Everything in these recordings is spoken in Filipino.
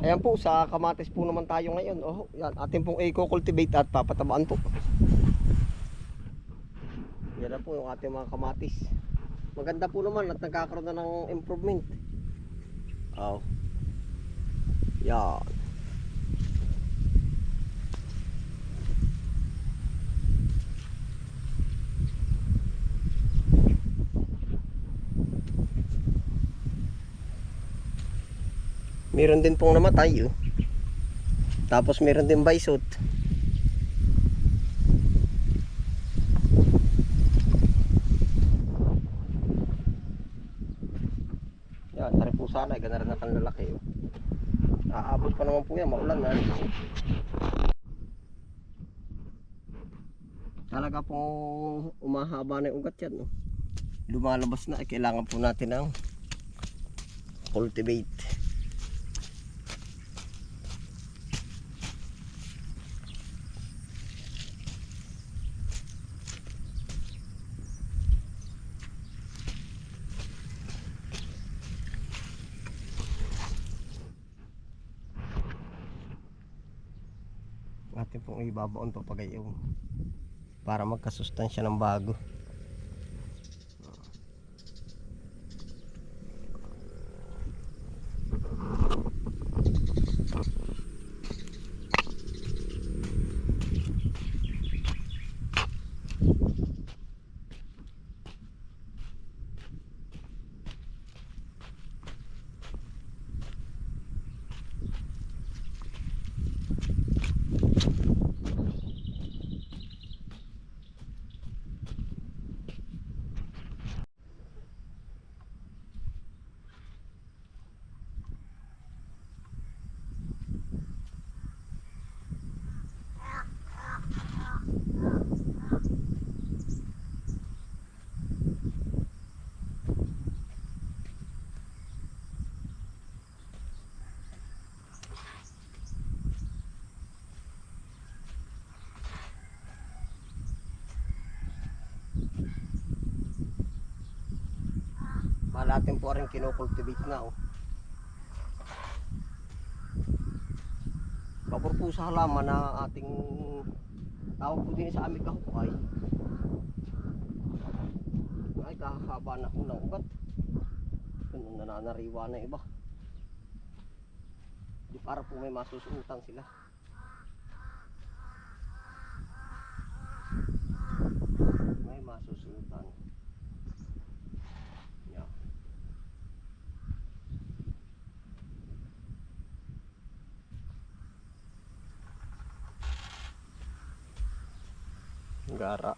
Ayan po, sa kamatis po naman tayo ngayon. Oh, yan, atin pong eco-cultivate at papatabaan po. Yan po yung ating mga kamatis. Maganda po naman at nagkakaroon na ng improvement. Oh. Yan. Meron din pong namatay oh. Tapos meron din baysot. Yan, tari po sana, eh, ganaran na kang lalaki oh. Aabot pa naman po yan, maulan na. Talaga po umahaba na yung ugat yan. No? Lumalabas na, kailangan po natin ng cultivate. Natin pong ibabaon to pagayon para magkasustansya ng bago Malatin po rin kinocultivate na oh. Pabor po sa halaman na ating tawag po din sa aming kahukay. Ay kakahaba na po ng ugat. Yun, nananariwa na iba. Di para po may masusuutan sila. May masusuutan. Gara.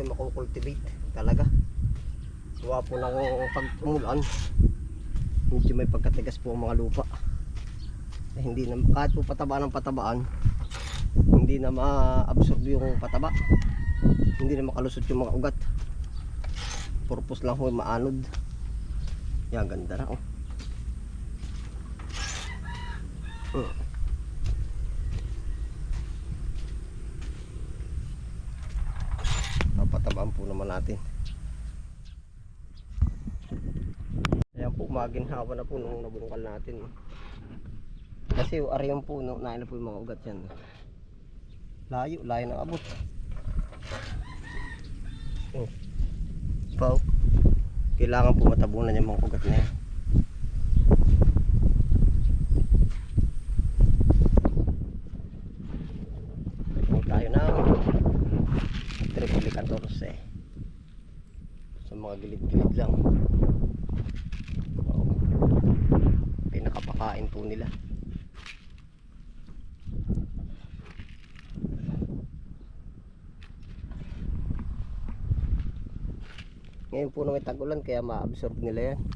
Yung makukultivate talaga. Gawa po ng pag umulan medyo may pagkatigas po ang mga lupa. Eh, hindi na kahit po pataba ng patabaan hindi na ma-absorb yung pataba. Hindi na makalusot yung mga ugat. Purpose lang yung maanod. Yan ganda na oh. Hmm. Papatabaan po naman natin. Ayan po maginhawa na po nung nabungkal natin. Kasi yung ari yung puno nain na po yung mga ugat yan. Layo layo ng abot. Oh. Pao. kailangan po matabunan yung mga ugat na yan gilid-gilid lang. So, pinakapakain po nila. Ngayon po na may tagulan kaya ma-absorb nila yan.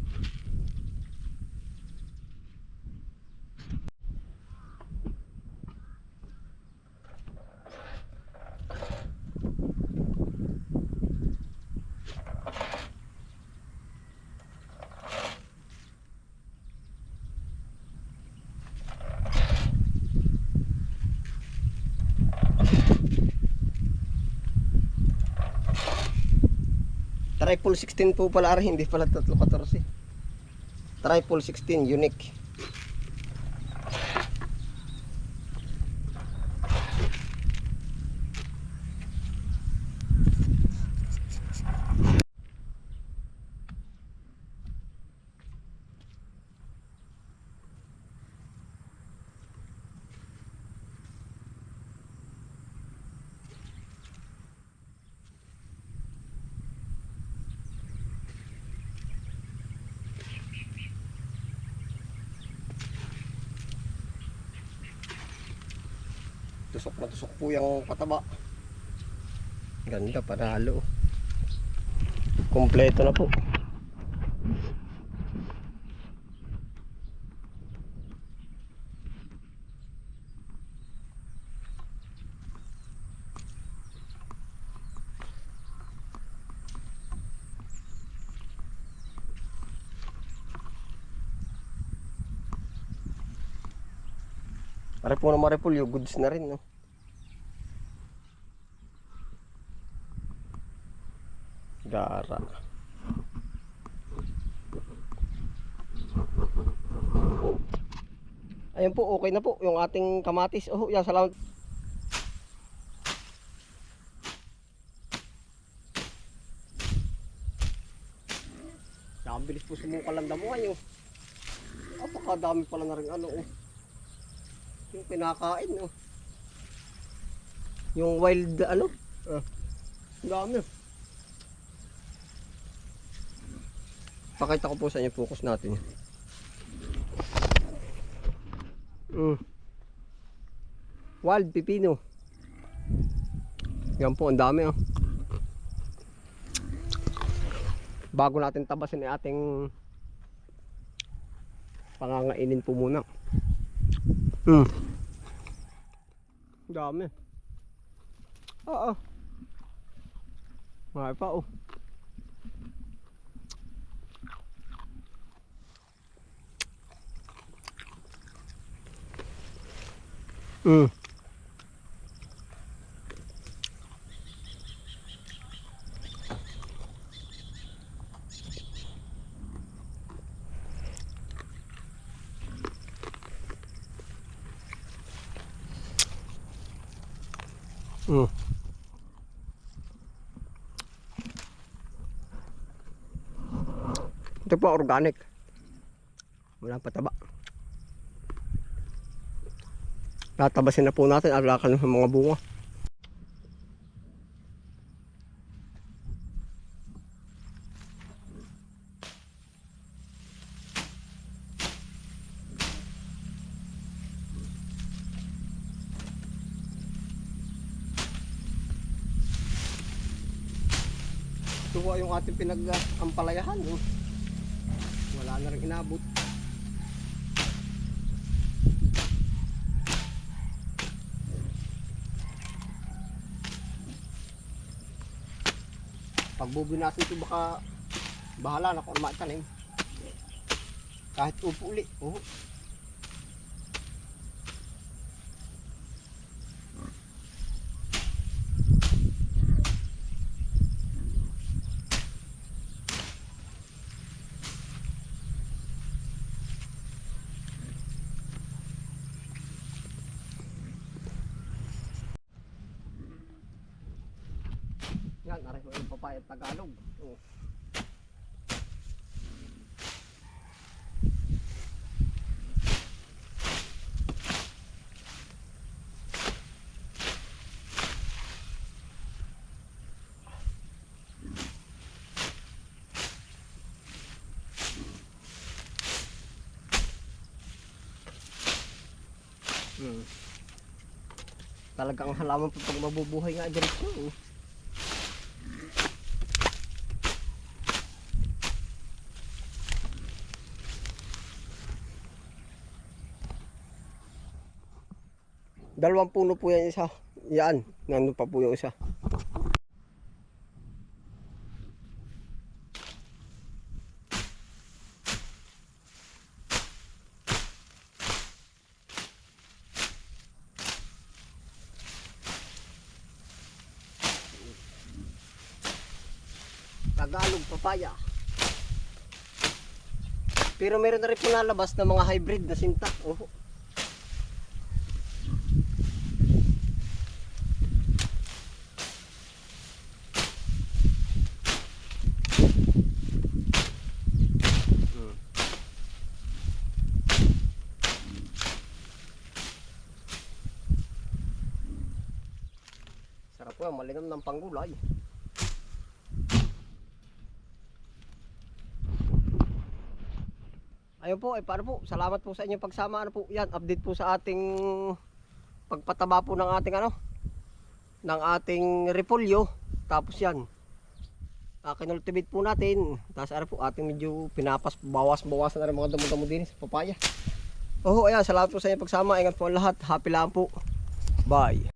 Triple 16 po pala hindi pala 314. Triple 16 unique. Tusok na tusok po yung pataba. Ganda, panalo. Kompleto na po. Pare po na maripol, yung goods na rin, no? Gara. Ayun po, okay na po yung ating kamatis. Oh, yan, salamat. Nakabilis po sumukal ang damo ngayon. Apakadami pala na rin ano, oh. Yung pinakain, oh. Yung wild, ano? Ah, dami. Pakita ko po sa inyo, focus natin. Mm. Wild pipino. Yan po, ang dami, oh. Bago natin tabasin yung ating pangangainin po muna. Hmm. Dami. Oo. May pa oh. Hmm. Hmm. Ito po organic. Wala pataba. Tatabasin na po natin alakan ng mga bunga. Po yung ating pinag-ampalayahan. Oh. Wala na rin inabot. Pag bubinasin ito baka bahala na kung maitanim. Kahit upo uli. Oh. Aray ko yung papaya Tagalog. Oh. Hmm. Talagang halaman pa pag mabubuhay nga dyan. Oh. Dalawang puno po yan isa. Yan. Nandun pa po yung isa. Tagalog papaya. Pero meron na rin po nalabas na mga hybrid na sinta. Oh. Malinam ng panggulay. Ayun po, ay paano po? Salamat po sa inyong pagsama. Ano po? Yan, update po sa ating pagpataba po ng ating ano? ng ating repolyo. Tapos yan. Uh, kinultivate po natin. Tapos ano po, ating medyo pinapas, bawas-bawasan na rin mga damo-damo din sa papaya. Oo, ayan, salamat po sa inyong pagsama. Ingat po ang lahat. Happy lang po. Bye.